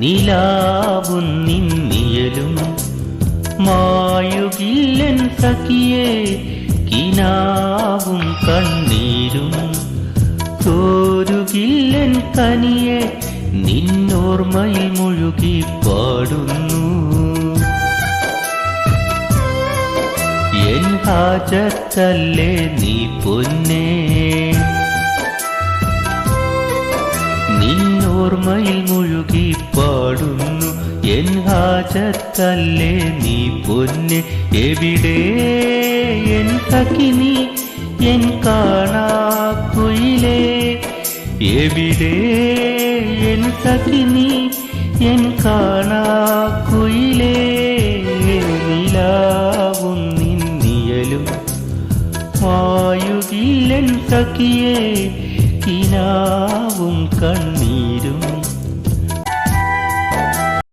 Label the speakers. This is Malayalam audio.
Speaker 1: നിലാവും നിന്നിയലും മായുകില്ലൻ സഖിയേ കിനാവും കണ്ണീരും തോരുകില്ലൻ കനിയെ നിന്നോർമ്മയിൽ മുഴുകി പാടുന്നു എൻ ഹാജത്തല്ലേ നീ പൊന്നേ നിന്നോർമ്മയിൽ മുഴുകി പാടുന്നു. എൻ ഹാജത്തല്ലേ നീ പൊന്ന്? എവിടെ? എൻ തകിനി എൻ കാണാക്കുയിലേ? എവിടെ? എൻ തകിനി എൻ കാണാക്കുയിലേ? നിലാവും നിന്നിയലും മായുകില്ലൻ സഖിയേ കിനാ